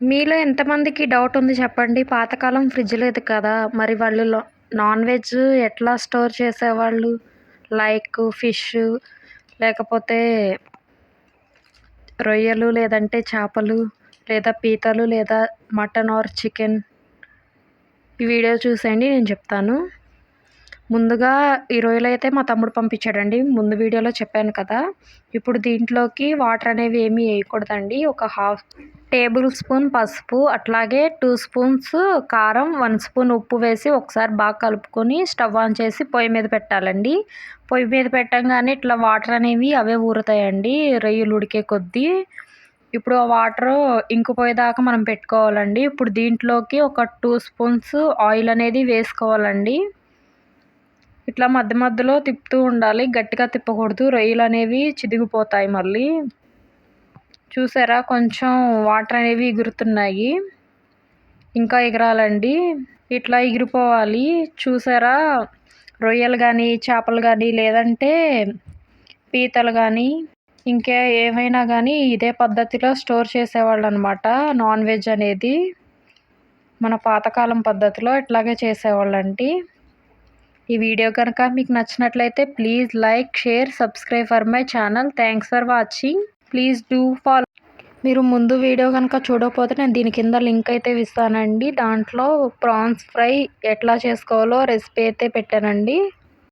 మీలో ఎంతమందికి డౌట్ ఉంది చెప్పండి? పాతకాలం ఫ్రిడ్జ్ లేదు కదా. మరి వాళ్ళు నాన్ వెజ్ ఎట్లా స్టోర్ చేసేవాళ్ళు? లైక్ ఫిష్ లేకపోతే రొయ్యలు లేదంటే చేపలు లేదా పీతలు లేదా మటన్ ఆర్ చికెన్ ఈ వీడియో చూసేయండి నేను చెప్తాను. ముందుగా ఈ రొయ్యలు అయితే మా తమ్ముడు పంపించాడండి. ముందు వీడియోలో చెప్పాను కదా. ఇప్పుడు దీంట్లోకి వాటర్ అనేవి ఏమీ వేయకూడదండి. ఒక హాఫ్ టేబుల్ స్పూన్ పసుపు అట్లాగే టూ స్పూన్స్ కారం వన్ స్పూన్ ఉప్పు వేసి ఒకసారి బాగా కలుపుకొని స్టవ్ ఆన్ చేసి పొయ్యి మీద పెట్టాలండి. పొయ్యి మీద పెట్టంగానే ఇట్లా వాటర్ అనేవి అవే ఊరుతాయండి రొయ్యలు ఉడికే కొద్దీ. ఇప్పుడు ఆ వాటర్ ఇంకిపోయేదాకా మనం పెట్టుకోవాలండి. ఇప్పుడు దీంట్లోకి ఒక టూ స్పూన్స్ ఆయిల్ అనేది వేసుకోవాలండి. ఇట్లా మధ్య మధ్యలో తిప్పుతూ ఉండాలి గట్టిగా తిప్పకూడదు రొయ్యలు అనేవి చిదిగిపోతాయి మళ్ళీ. చూసారా? కొంచెం వాటర్ అనేవి ఎగురుతున్నాయి. ఇంకా ఎగరాలండి. ఇట్లా ఎగిరిపోవాలి. చూసారా? రొయ్యలు కానీ చేపలు కానీ లేదంటే పీతలు కానీ ఇంకా ఏమైనా కానీ ఇదే పద్ధతిలో స్టోర్ చేసేవాళ్ళు అనమాట నాన్ వెజ్ అనేది మన పాతకాలం పద్ధతిలో ఇట్లాగే చేసేవాళ్ళండి. ఈ వీడియో కనుక మీకు నచ్చినట్లయితే please like share subscribe for my channel. Thanks for watching. Please do follow మీరు ముందు వీడియో కనుక చూడకపోతే నేను దీని కింద లింక్ అయితే ఇస్తానండి. దాంట్లో ప్రాన్స్ ఫ్రై ఎట్లా చేసుకోవాలో రెసిపీ అయితే పెట్టానండి.